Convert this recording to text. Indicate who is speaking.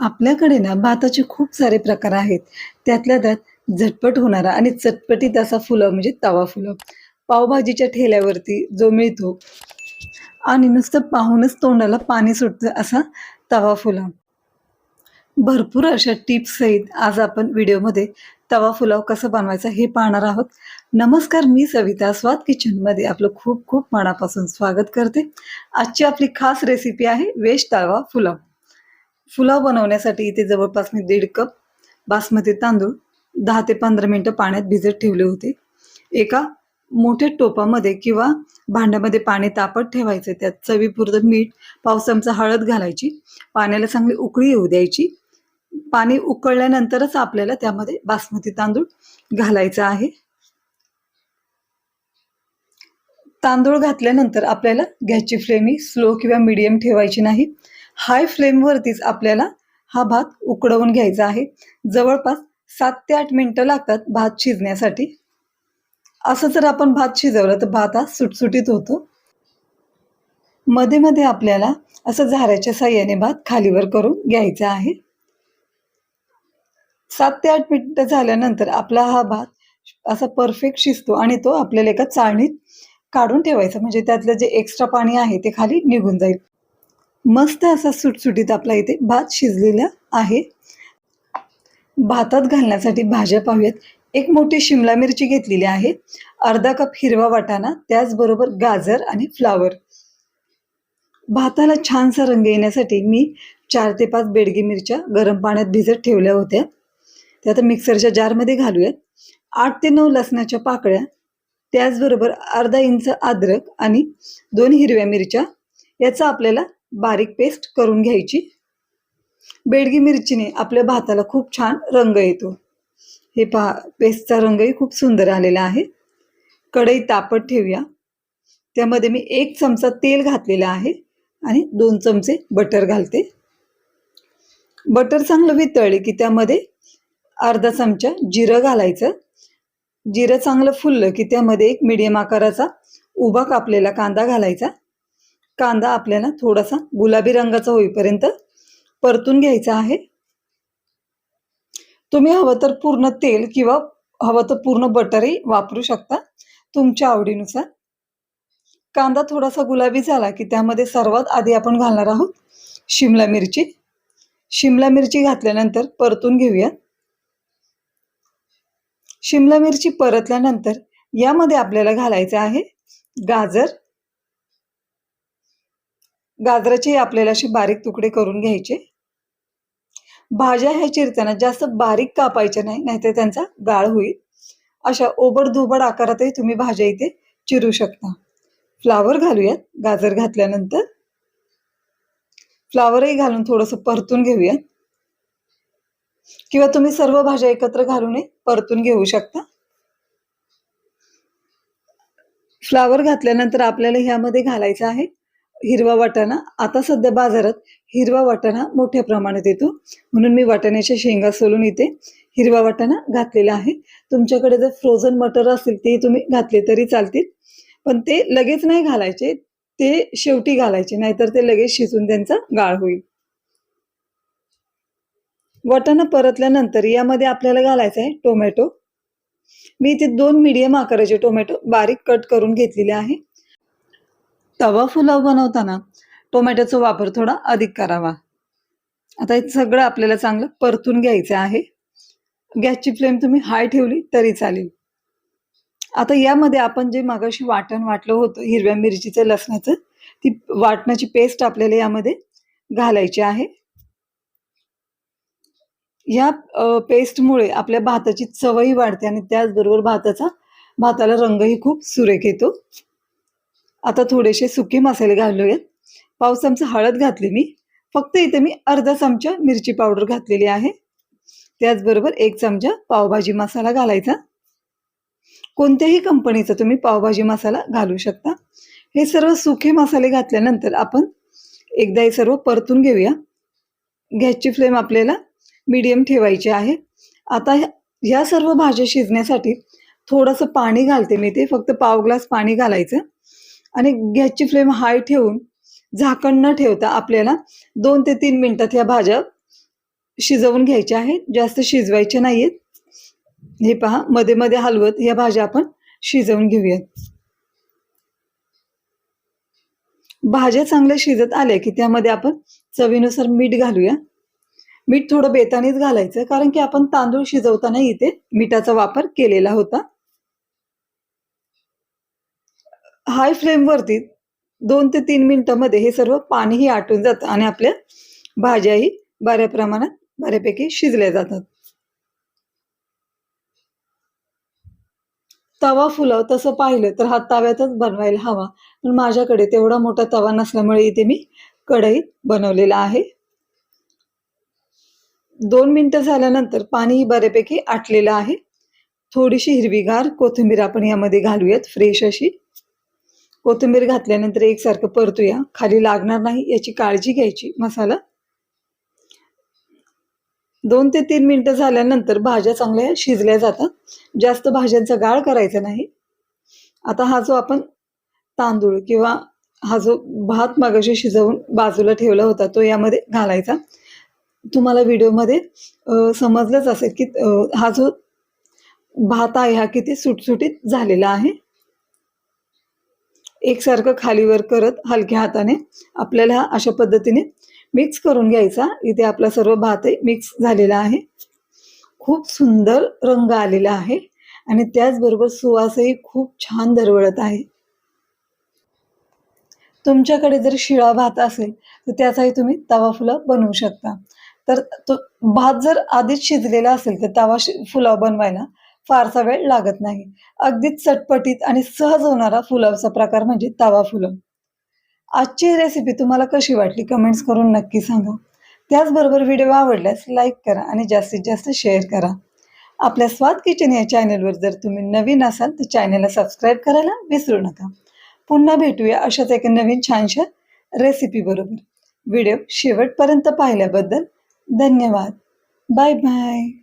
Speaker 1: आपल्याकडे ना भाताचे खूप सारे प्रकार आहेत. त्यातल्या त्यात झटपट होणारा आणि चटपटीत असा फुलं म्हणजे तवा फुलं. पावभाजीच्या ठेल्यावरती जो मिळतो आणि नुसतं पाहूनच तोंडाला पाणी सुटतं असा तवा फुलाव भरपूर अशा टिप्स सहित आज आपण व्हिडिओमध्ये तवा फुलाव कसं बनवायचा हे पाहणार आहोत. नमस्कार मी सविता स्वाद किचनमध्ये आपलं खूप खूप मनापासून स्वागत करते. आजची आपली खास रेसिपी आहे वेज तवा फुलाव. पुलाव बनवण्यासाठी इथे जवळपास मी दीड कप बासमती तांदूळ दहा ते पंधरा मिनटं पाण्यात भिजत ठेवले होते. एका मोठ्या टोपामध्ये किंवा भांड्यामध्ये पाणी तापत ठेवायचं. त्यात चवीपुरतं मीठ पाव चमचा हळद घालायची पाण्याला चांगली उकळी येऊ द्यायची. पाणी उकळल्यानंतरच आपल्याला त्यामध्ये बासमती तांदूळ घालायचा आहे. तांदूळ घातल्यानंतर आपल्याला गॅसची फ्लेम ही स्लो किंवा मिडियम ठेवायची नाही. हाय फ्लेमवरतीच आपल्याला हा भात उकडवून घ्यायचा आहे. जवळपास सात ते आठ मिनटं लागतात भात शिजण्यासाठी. असं जर आपण भात शिजवलं तर भात हा सुटसुटीत होतो. मध्ये मध्ये आपल्याला असं झाऱ्याच्या साह्याने भात खालीवर करून घ्यायचा आहे. सात ते आठ मिनटं झाल्यानंतर आपला हा भात असा परफेक्ट शिजतो आणि तो आपल्याला एका चाळणीत काढून ठेवायचा. म्हणजे त्यातलं जे एक्स्ट्रा पाणी आहे ते खाली निघून जाईल. मस्त असा सुटसुटीत आपला इथे भात शिजलेला आहे. भातात घालण्यासाठी भाज्या पाहूयात. एक मोठी शिमला मिरची घेतलेली आहे. अर्धा कप हिरवा वाटाणा त्याचबरोबर गाजर आणि फ्लावर. भाताला छानसा रंग येण्यासाठी मी चार ते पाच बेडगी मिरच्या गरम पाण्यात भिजत ठेवल्या होत्या. त्या आता मिक्सरच्या जारमध्ये घालूयात. आठ ते नऊ लसणाच्या पाकळ्या त्याचबरोबर अर्धा इंच अद्रक आणि दोन हिरव्या मिरच्या. याचा आपल्याला बारीक पेस्ट करून घ्यायची. बेडगी मिरचीने आपल्या भाताला खूप छान रंग येतो. हे पहा पेस्टचा रंगही खूप सुंदर आलेला आहे. कढई तापत ठेवूया. त्यामध्ये मी एक चमचा तेल घातलेला आहे आणि दोन चमचे बटर घालते. बटर चांगलं वितळले की त्यामध्ये अर्धा चमचा जिरं घालायचं. जिरं चांगलं फुललं की त्यामध्ये एक मिडियम आकाराचा उभा कापलेला कांदा घालायचा. कांदा आपल्याला थोडासा गुलाबी रंगाचा होईपर्यंत परतून घ्यायचा आहे. तुम्ही हवं तर पूर्ण तेल किंवा हवं तर पूर्ण बटरही वापरू शकता तुमच्या आवडीनुसार. कांदा थोडासा गुलाबी झाला की त्यामध्ये सर्वात आधी आपण घालणार आहोत शिमला मिरची. शिमला मिरची घातल्यानंतर परतून घेऊया. शिमला मिरची परतल्यानंतर यामध्ये आपल्याला घालायचं आहे गाजर गाजराचे आपल्याला असे बारीक तुकडे करून घ्यायचे. भाज्या ह्या चिरताना जास्त बारीक कापायच्या नाही नाहीतर त्यांचा गाळ होईल. अशा ओबड धोबड आकारातही तुम्ही भाज्या इथे चिरू शकता. फ्लावर घालूयात गाजर घातल्यानंतर. फ्लावरही घालून थोडंसं परतून घेऊयात. किंवा तुम्ही सर्व भाज्या एकत्र घालूनही परतून घेऊ शकता. फ्लावर घातल्यानंतर आपल्याला ह्यामध्ये घालायचं आहे हिरवा वाटाणा. आता सध्या बाजारात हिरवा वाटाणा मोठ्या प्रमाणात येतो. म्हणून मी वाटाण्याच्या शेंगा सोलून इथे हिरवा वाटाणा घातलेला आहे. तुमच्याकडे जर फ्रोझन मटर असतील ते तुम्ही घातले तरी चालतील. पण ते लगेच नाही घालायचे. ते शेवटी घालायचे. नाहीतर ते लगेच शिजून त्यांचा गाळ होईल. वाटाणा परतल्यानंतर यामध्ये आपल्याला घालायचा आहे टोमॅटो. मी इथे दोन मीडियम आकाराचे टोमॅटो बारीक कट करून घेतलेले आहे. तवा पुलाव बनवताना टोमॅटोचा वापर थोडा अधिक करावा. आता हे सगळं आपल्याला चांगलं परतून घ्यायचं आहे. गॅसची फ्लेम तुम्ही हाय ठेवली तरी चालेल. आता यामध्ये आपण जे मागाशी वाटण वाटलं होतं हिरव्या मिरचीचं लसणाचं ती वाटणाची पेस्ट आपल्याला यामध्ये घालायची आहे. या पेस्टमुळे आपल्या भाताची चवही वाढते आणि त्याचबरोबर भाताचा भाताला रंगही खूप सुरेख येतो. आता थोडेसे सुके मसाले घालूयात. पाव चमचा हळद घातली मी. फक्त इथे मी अर्धा चमचा मिरची पावडर घातलेली आहे. त्याचबरोबर एक चमचा पावभाजी मसाला घालायचा. कोणत्याही कंपनीचा तुम्ही पावभाजी मसाला घालू शकता. हे सर्व सुखे मसाले घातल्यानंतर आपण एकदा हे सर्व परतून घेऊया. गॅसची फ्लेम आपल्याला मीडियम ठेवायची आहे. आता ह्या- ह्या सर्व भाज्या शिजण्यासाठी थोडंसं पाणी घालते मी ते फक्त पाव ग्लास पाणी घालायचं. आणि गॅसची फ्लेम हाय ठेवून झाकण न ठेवता आपल्याला दोन ते तीन मिनिटात ह्या भाज्या शिजवून घ्यायच्या आहेत. जास्त शिजवायच्या नाहीयेत. हे पहा मध्ये मध्ये हलवत या भाज्या आपण शिजवून घेऊयात. भाज्या चांगल्या शिजत आल्या की त्यामध्ये आपण चवीनुसार मीठ घालूया. मीठ थोडं बेतानीच घालायचं कारण की आपण तांदूळ शिजवताना इथे मिठाचा वापर केलेला होता. हाय फ्लेमवरती दोन ते तीन मिनटामध्ये हे सर्व पाणीही आटून जातं आणि आपल्या भाज्याही बऱ्या प्रमाणात बऱ्यापैकी शिजल्या जातात. तवा फुलाव तसं पाहिलं तर हा तव्यातच बनवायला हवा. पण माझ्याकडे तेवढा मोठा तवा नसल्यामुळे इथे मी कढईत बनवलेला आहे. दोन मिनटं झाल्यानंतर पाणीही बऱ्यापैकी आटलेलं आहे. थोडीशी हिरवीगार कोथिंबीर आपण यामध्ये घालूयात फ्रेश अशी. कोथिंबीर घातल्यानंतर एकसारखं परतूया. खाली लागणार नाही याची काळजी घ्यायची. मसाला दोन ते तीन मिनटं झाल्यानंतर भाज्या चांगल्या शिजल्या जातात. जास्त भाज्यांचा गाळ करायचा नाही. आता हा जो आपण तांदूळ किंवा हा जो भात मागाशी शिजवून बाजूला ठेवला होता तो यामध्ये घालायचा. तुम्हाला व्हिडिओमध्ये समजलंच असेल की हा जो भात आहे हा किती सुटसुटीत झालेला आहे. एकसारखं खालीवर करत हलक्या हाताने आपल्याला हा अशा पद्धतीने मिक्स करून घ्यायचा. इथे आपला सर्व भातही मिक्स झालेला आहे. खूप सुंदर रंग आलेला आहे आणि त्याचबरोबर सुवासही खूप छान दरवळत आहे. तुमच्याकडे जर शिळा भात असेल तर त्याचाही तुम्ही तवा फुलाव बनवू शकता. तर तो भात जर आधीच शिजलेला असेल तर तवा शि- पुलाव बनवायला फारसा वेळ लागत नाही. अगदीच चटपटीत आणि सहज होणारा फुलावचा प्रकार म्हणजे तवा फुलं. आजची रेसिपी तुम्हाला कशी वाटली कमेंट्स करून नक्की सांगा. त्याचबरोबर व्हिडिओ आवडल्यास लाईक करा आणि जास्तीत जास्त शेअर करा. आपल्या स्वाद किचन या चॅनलवर जर तुम्ही नवीन असाल तर चॅनलला सबस्क्राईब करायला विसरू नका. पुन्हा भेटूया अशाच एका नवीन छानशा रेसिपी बरोबर. व्हिडिओ शेवटपर्यंत पाहिल्याबद्दल धन्यवाद. Bye bye